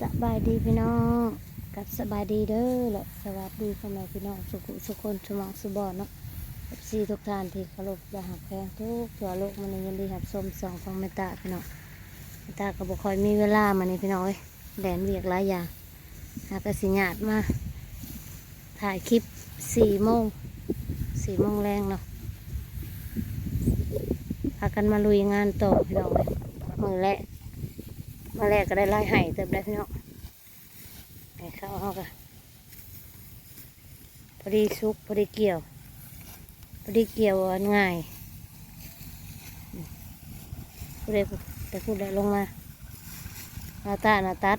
สบายดีพี่น้องกับสบายดีเด้อและสวัสดีพ่อแม่พี่น้องสุขุสุคนสมองสุบอนเนาะซีทุกท่านที่เคารพและหักแพงทุกทั่วโลกมันยินดีหับชมสองของเมตตาพี่น้องเมตตาก็บ่ค่อยมีเวลามานี่พี่น้องเอ้ยแดนเวียกหลายอย่างหากสิญาติมาถ่ายคลิปสี่โมงสี่โมงแรงเนาะพากันมาลุยงานต่อพี่น้องเลยมือแรก มาแรกก็ได้ไล่ไห่เติมได้พี่น้องไห่ข้าเขาก็พอดีซุกพอดีเกี่ยวพอดีเกี่ยวง่ายพูดได้แต่พูดได้ลงมาหน้าตาหน้าตัด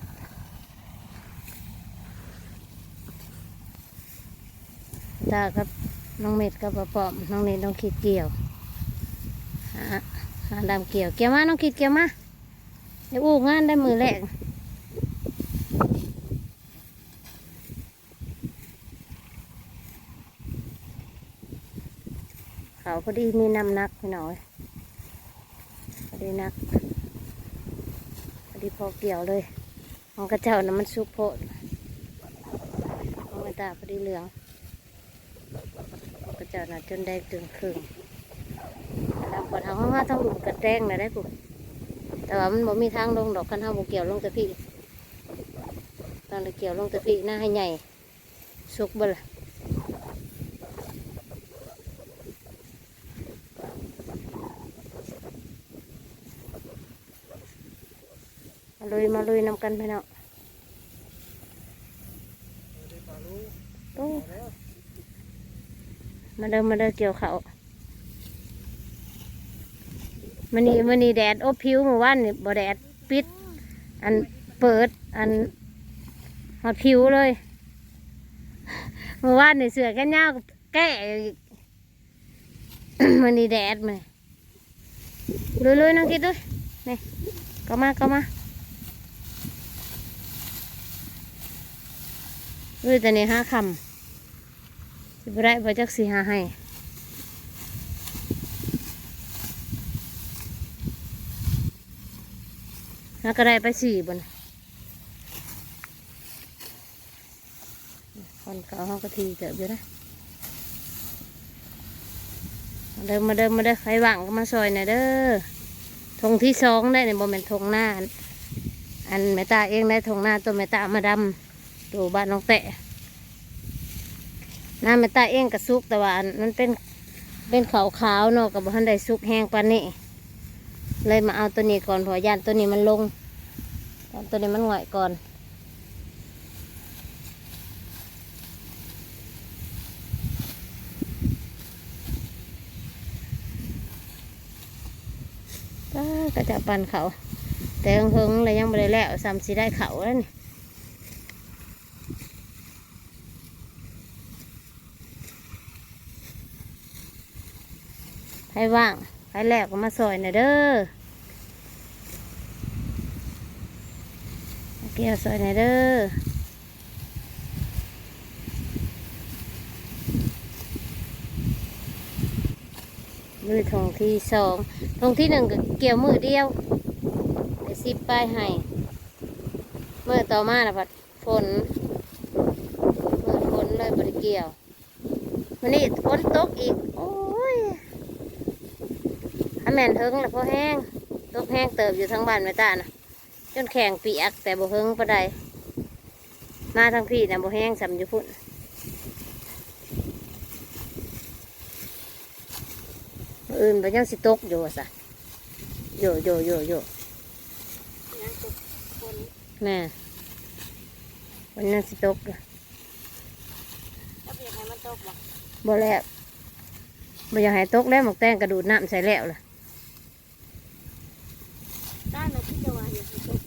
ตาครับน้องเม็ดกับปะปอมน้องเน็ตน้องขีดเกี่ยวหาหาดำเกี่ยวเกี่ยวมาน้องขีดเกี่ยวมา เดี๋ยวอู้งานได้มือแรกเขาพอดีมีน้ำนักพี่น้อยพอดีนักพอดีพอเกี่ยวเลยของกระเจ้านะมันสุกโพดของกระตาพอดีเหลืองกระเจ้านะจนได้ตึงครึ่งแล้วก่อนทางห้องห้าต้องหลุมกระแดงนะได้ปุ๊ แต่ว่ามันบ่มีทางลงดอกคันห้าบ่เกี่ยวลงแต่พี่ตอนเกี่ยวลงแต่พี่หน้าให้ใหญ่สุกเบ่ล่ะมาลุยมาลุยนำกันพี่น้องโอ้มาเดินมาเดินเกี่ยวเขา มันนี่มันนี่แดดอบผิวเมื่อวานนี่บ่แดดปิด อันเปิด อันหอดผิวเลยเมื่อวานนี่เสือแค่ยาวกับแก้อีกมันนี่แดดมาลุยลุยๆน้องคิดด้วยนี่ก็มาก็มาลุยแต่นี่ห้าคำสิบได้บ่จักสีหาให้ แล้วก็ได้ไปสี่บนคนเขาห้องกะทีเจออยู่นะมาเดิมมาเดิมมาเด้อใครว่างก็มาซอยหน่อยเด้อทงที่สองได้ในบ่แม่นทงหน้า อันแม่ตาเองได้ทงหน้าตัวแม่ตามาดำตัวบ้านน้องแตะหน้าแม่ตาเองกระซุกแต่ว่าอันมันเป็นเป็นขาวขาวๆเนาะกับบ่ทันได้ซุกแห้งปานนี้ เลยมาเอาตัวนี้ก่อนพอยานตัวนี้มันลงตัวนี้มันหง่อยก่อน ก็ก็จะปันเขา แต่เฮิงๆเลยยังไม่ได้แล้วซ้ำสิได้เขาแล้วนี่ใครว่าง ใครแลกก็มาซอยหน่อยเด้อเกี่ยวซอยหน่อยเด้อมือทงที่สองทงที่หนึ่งก็เกี่ยวมือเดียวไปซิปป้ายให้เมื่อต่อมานะพัดฝนเมื่อฝนเลยบริเกี่ยววันนี้ฝนตกอีกโอ้ แม่นเฮิงแล้วพอแห้งตกแห้งเติบอยู่ทั้งบ้านไม่ตานะจนแข็งเปียกแต่บ่เฮิงปะใดมาทั้งพี่นะบ่แห้งสำอยู่พุ่นมื้ออื่นบ่ยังสิตกอยู่ว่าซะโยโยโยโยแม่วันนั้นสิตกอยู่บ่แล้วบ่อยากให้ตกแล้วหมกแตงกระดูดน้ำใส่แล้วล่ะ ด้านเราที่จะวางอยู่ที่ตก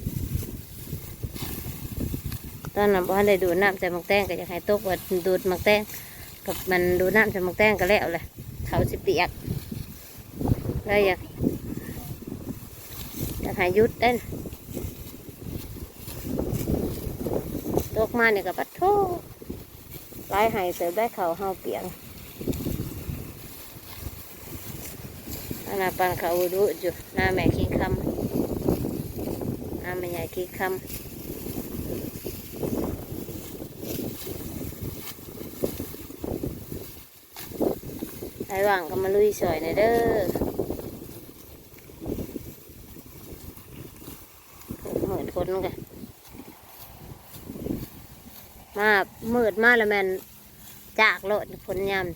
ตอนนั้นบ่ทันได้ดูดน้ำใส่หมักแตงก็อยากให้ตกว่าดูดหมักแตงกับมันดูดน้ำใส่หมักแตงก็แล้วแหละเขาสิเปียกเลยอยากอยากให้หยุดเต้นตกมาเนี่ยกับปัดโทร้ายให้เติบได้เขาเฮาเปียงอันนาปันเขาดูอยู่หน้าแม่ขี้คำหน้าแม่ใหญ่ขี้คำ ว่างก็มาลุยสอยหน่อยเด้อเหมือนคนกันมาเมืดมาแล้วแมนจากโลดคนยำ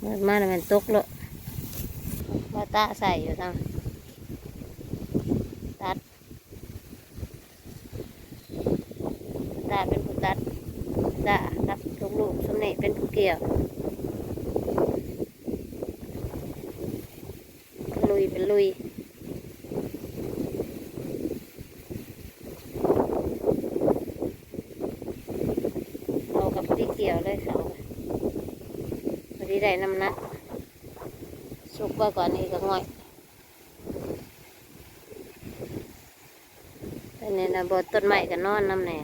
เมืดมาแล้วแมนตกโลดว่าตาใส่อยู่ทางตัดตาเป็นผู้ตัดตากับลูกๆสมเนเป็นผู้เกี่ยวลุยเป็นลุยเอากับที่เกี่ยวเลยเขาพอดีได้น้ำหนักสุกไว้ก่อนนี้ก็ง่อยแต่เนี่ยนะบต้นไม้ก็นอนน้ำแน่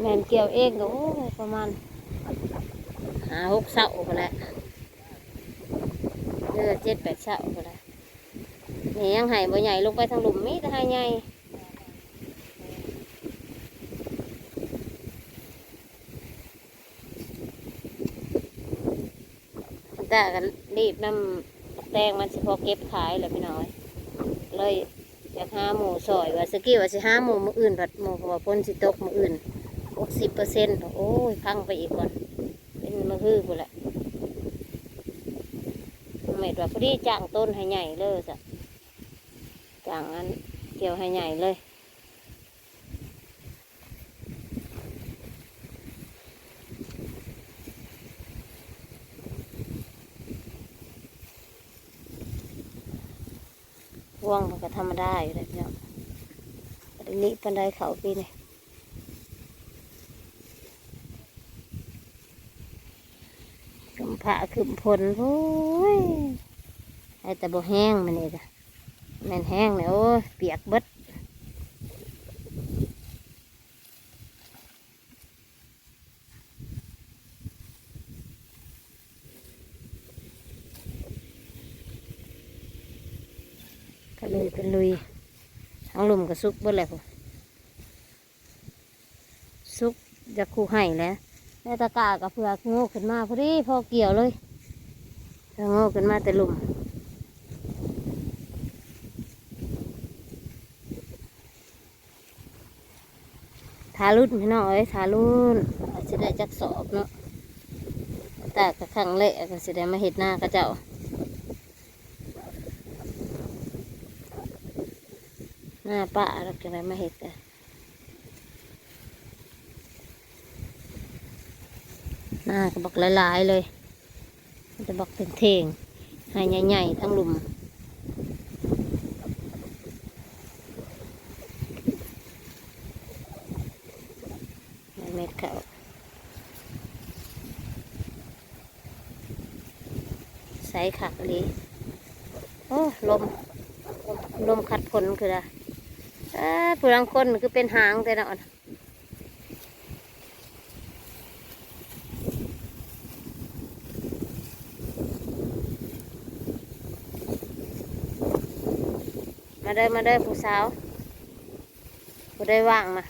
แมนเกี่ยวเองก็โอ้ประมาณหาหกเสาไปแล้วเดือเจ็ดแปดเสาไปแล้วนี่ยังไห้บ่ใหญ่ลงไปทางหลุมมีแต่ไห้ใหญ่แต่กันรีบน้ำแตงมันสิพอเก็บขายแหละพี่น้อย เลยอยากหาหมูซอยว่าสกี้ว่าสิหาหมูมืออื่นผัดหมูว่าพ้นสิตกมืออื่น หกสิบเปอร์เซ็นต์โอ้ยพังไปอีกก่อน เป็นมะฮือกูแหละเม็ดว่าพอดีจ้างต้นให้ใหญ่เลยจ้ะจ้างอันเกี่ยวให้ใหญ่เลยว่วงมันก็ธรรมดาอยู่เลยพี่น้องอันนี้ปันไดเขาปีนี่ กำผ้าขึ้นพลโอ้ยไอ้แต่บ่แห้งมันนี่จ้ะแม่นแห้งเนี่ยโอ้ยเปียกเบิดก็เลยเป็นลุยทั้งลุมก็สุกเบิดเลยพอสุกจะคู่ให้แล้ว แม่ตะกากับเผือกโง่ขึ้นมาพอดีพอเกี่ยวเลยโง่ขึ้นมาแต่หลุมทารุ่นพี่น้องเอ้ยทารุ่นจะได้จักสอบเนาะแต่กระขังเละก็สิได้มาเห็ดหน้ากระเจ้าหน้าป้าเราจะได้มาเห็ดกัน หน้าก็บอกหลายๆเลย มันจะบอกเป็นเทงๆให้ใหญ่ๆทั้งหลุมเม็ดเขาใส่ขักเลยโอ้ลม ลมขัดผลคืออะไรเออผู้ลังคนคือเป็นหางแต่เนาะ มาเด้อมาเด้อผู้สาวผู้ได้ว่างมา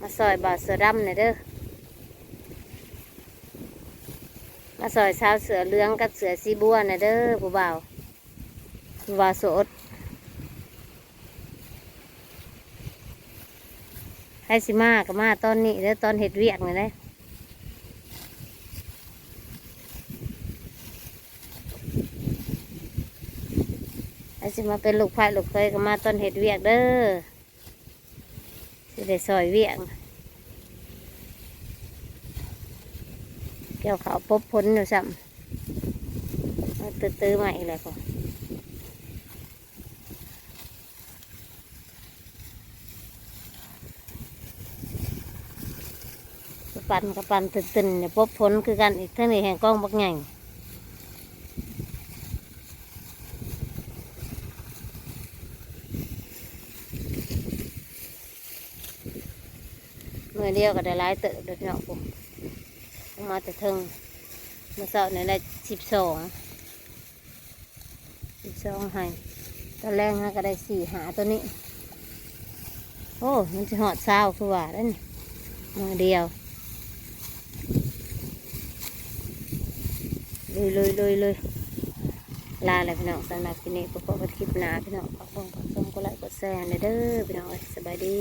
มาซอยบ่าเสือดำหน่อยเด้อ มาซอยสาวเสือเหลืองกับเสือสีบัวหน่อยเด้อผู้บ่าวผู้บ่าวโสดให้สิมาก็มาตอนนี้เด้อตอนเห็ดเวียกนี่เลยให้ สิมาเป็นลูกไผ่ลูกเคยก็มาตอนเห็ดเวียกเด้อสิได้ซอยเวียกเกี่ยวเขาวปบพ้นอยู่ซ้ำเอาตื้อๆใหม่เลยพอปั่นกับปั่นตื่นๆเนี่ยปบพ้นคือกันอีกท่านี้แห่งกล้องบักใหญ่ มือเดียวก็ได้หลายเติบเด็กเนาะผมมาแต่เทิงเมื่อเช้าเนี่ยได้สิบสองสิบสองให้ตอนแรกฮะก็ได้สี่หาตัวนี้ โอ้มันจะหอดเศร้าคือว่าแล้นี่มือเดียวลุยลุยลุยลุยลาเลยพี่น้องสำหรับคลิปนี้พบกันคลิปหนาพี่น้องขอบคุณขอบคุณกดไลค์กดแชร์หน่อยเด้อพี่น้องสบายดี